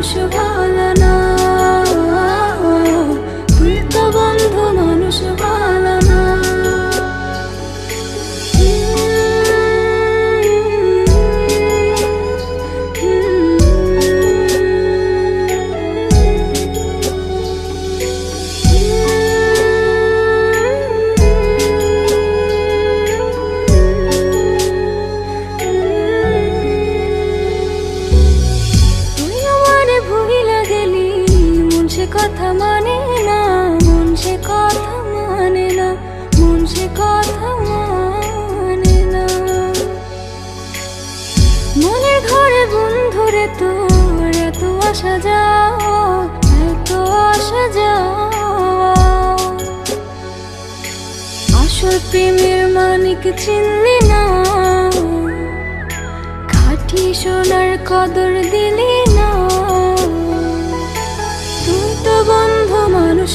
বন্ধু মানুষ কথা ঘরে বন্ধুরে তোর এত আসা যাওয়া, এত আসল প্রেমের মানিক চিনলি না। খাঁটি সোনার কদর দিলি না। তুই তো বন্ধু মানুষ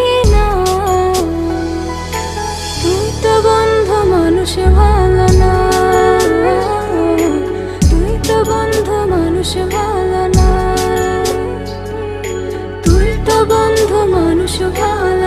বন্ধু, মানুষ ভালো না। তুই তো বন্ধু, মানুষ ভালো না। তুই তো বন্ধু, মানুষ ভালো